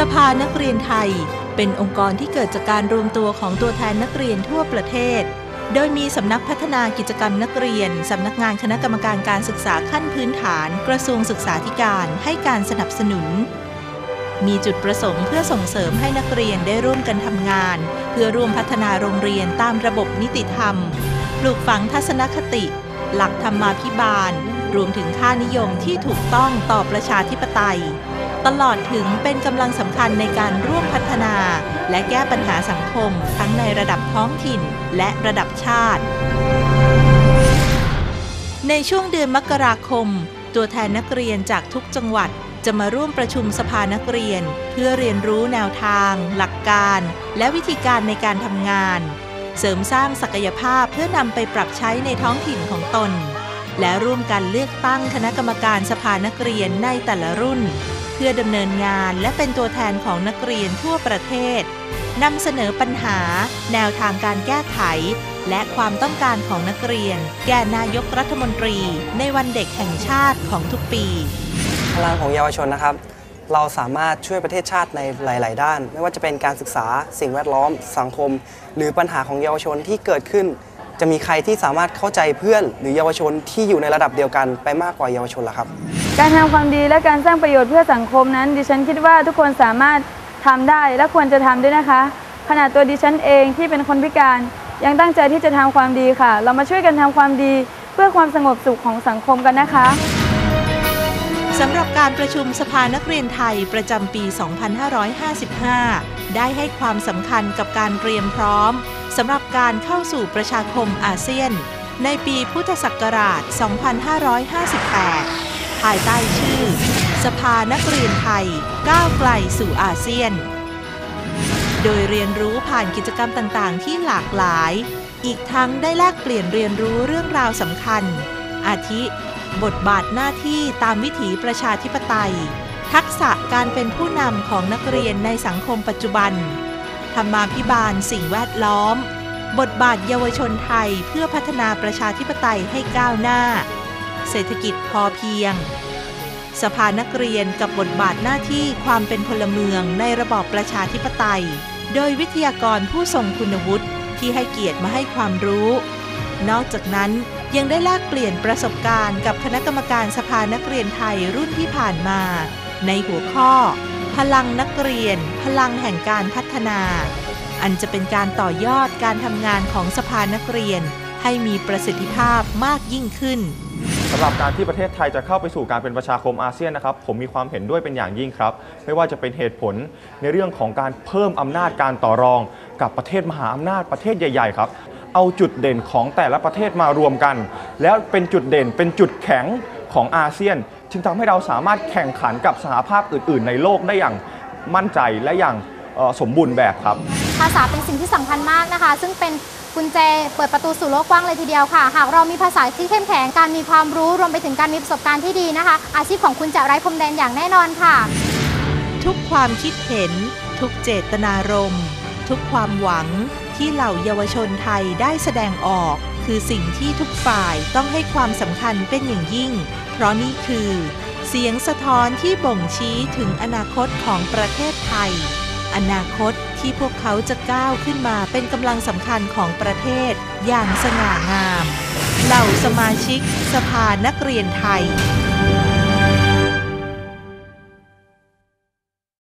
สภานักเรียนไทย เป็นองค์กรที่เกิดจากการรวมตัวของตัวแทนนักเรียนทั่วประเทศ โดยมีสำนักพัฒนากิจกรรมนักเรียน สำนักงานคณะกรรมการการศึกษาขั้นพื้นฐาน กระทรวงศึกษาธิการให้การสนับสนุน มีจุดประสงค์เพื่อส่งเสริมให้นักเรียนได้ร่วมกันทำงาน เพื่อร่วมพัฒนาโรงเรียนตามระบบนิติธรรม ปลูกฝังทัศนคติ หลักธรรมาภิบาล รวมถึงค่านิยมที่ถูกต้องต่อประชาธิปไตย ตลอดถึงเป็นกำลังสำคัญในการร่วมพัฒนา และแก้ปัญหาสังคม ทั้งในระดับท้องถิ่นและระดับชาติ ในช่วงเดือนมกราคม ตัวแทนนักเรียนจากทุกจังหวัดจะมาร่วมประชุมสภานักเรียน เพื่อเรียนรู้แนวทาง หลักการ และวิธีการในการทำงาน เสริมสร้างศักยภาพเพื่อนำไปปรับใช้ในท้องถิ่นของตน และร่วมกันเลือกตั้งคณะกรรมการสภานักเรียนในแต่ละรุ่น เพื่อดำเนินงานและเป็นตัวแทนของนักเรียนทั่วประเทศนำเสนอปัญหา แนวทางการแก้ไข และความต้องการของนักเรียน แก่นายกรัฐมนตรี ในวันเด็กแห่งชาติของทุกปี พลังของเยาวชนนะครับ เราสามารถช่วยประเทศชาติในหลาย ๆ ด้าน ไม่ว่าจะเป็นการศึกษาสิ่งแวดล้อม สังคม หรือปัญหาของเยาวชนที่เกิดขึ้น จะมีใครที่สามารถเข้าใจเพื่อน หรือเยาวชนที่อยู่ในระดับเดียวกันไปมากกว่าเยาวชนล่ะครับ การทำความดีและการสร้างประโยชน์เพื่อสังคมนั้น ดิฉันคิดว่าทุกคนสามารถทำได้และควรจะทำด้วยนะคะขณะตัวดิฉันเองที่เป็นคนพิการยังตั้งใจที่จะทำความดีค่ะ เรามาช่วยกันทำความดีเพื่อความสงบสุขของสังคมกันนะคะสำหรับการประชุมสภานักเรียนไทยประจำปี 2555 ได้ให้ความสำคัญกับการเตรียมพร้อมสำหรับการเข้าสู่ประชาคมอาเซียน ในปีพุทธศักราช 2558 ภายใต้ชื่อ สภานักเรียนไทย ก้าวไกลสู่อาเซียน โดยเรียนรู้ผ่านกิจกรรมต่างๆ ที่หลากหลาย อีกทั้งได้แลกเปลี่ยนเรียนรู้เรื่องราวสำคัญ อาทิ บทบาทหน้าที่ตามวิถีประชาธิปไตย ทักษะการเป็นผู้นำของนักเรียนในสังคมปัจจุบัน ธรรมาภิบาลสิ่งแวดล้อม บทบาทเยาวชนไทยเพื่อพัฒนาประชาธิปไตยให้ก้าวหน้า เศรษฐกิจพอเพียง สภานักเรียนกับบทบาทหน้าที่ความเป็นพลเมืองในระบอบประชาธิปไตย โดยวิทยากรผู้ทรงคุณวุฒิที่ให้เกียรติมาให้ความรู้ นอกจากนั้นยังได้แลกเปลี่ยนประสบการณ์กับคณะกรรมการสภานักเรียนไทยรุ่นที่ผ่านมา ในหัวข้อ พลังนักเรียน พลังแห่งการพัฒนา อันจะเป็นการต่อยอดการทำงานของสภานักเรียนให้มีประสิทธิภาพมากยิ่งขึ้น สำหรับการที่ประเทศไทยจะเข้าไปสู่การเป็นประชาคมอาเซียนนะครับ ผมมีความเห็นด้วยเป็นอย่างยิ่งครับ ไม่ว่าจะเป็นเหตุผลในเรื่องของการเพิ่มอำนาจการต่อรอง กับประเทศมหาอำนาจประเทศใหญ่ ๆ ครับ เอาจุดเด่นของแต่ละประเทศมารวมกัน แล้วเป็นจุดเด่นเป็นจุดแข็งของอาเซียน จึงทำให้เราสามารถแข่งขันกับสหภาพอื่น ๆ ในโลกได้อย่างมั่นใจและอย่างสมบูรณ์แบบครับ ภาษาเป็นสิ่งที่สำคัญมากนะคะ ซึ่งเป็น กุญแจ เปิดประตูสู่โลกกว้างเลยทีเดียวค่ะ หากเรามีภาษาที่เข้มแข็งการมีความรู้รวมไปถึงการมีประสบการณ์ที่ดีนะคะ อาชีพของคุณจะไร้พรมแดนอย่างแน่นอนค่ะ ทุกความคิดเห็น ทุกเจตนารมณ์ทุกความหวังที่เหล่าเยาวชนไทยได้แสดงออก คือสิ่งที่ทุกฝ่ายต้องให้ความสำคัญเป็นอย่างยิ่ง เพราะนี่คือ เสียงสะท้อนที่บ่งชี้ถึงอนาคตของประเทศไทย อนาคตที่พวกเขาจะก้าวขึ้นมาเป็นกำลังสำคัญของประเทศอย่างสง่างาม เหล่าสมาชิกสภานักเรียนไทย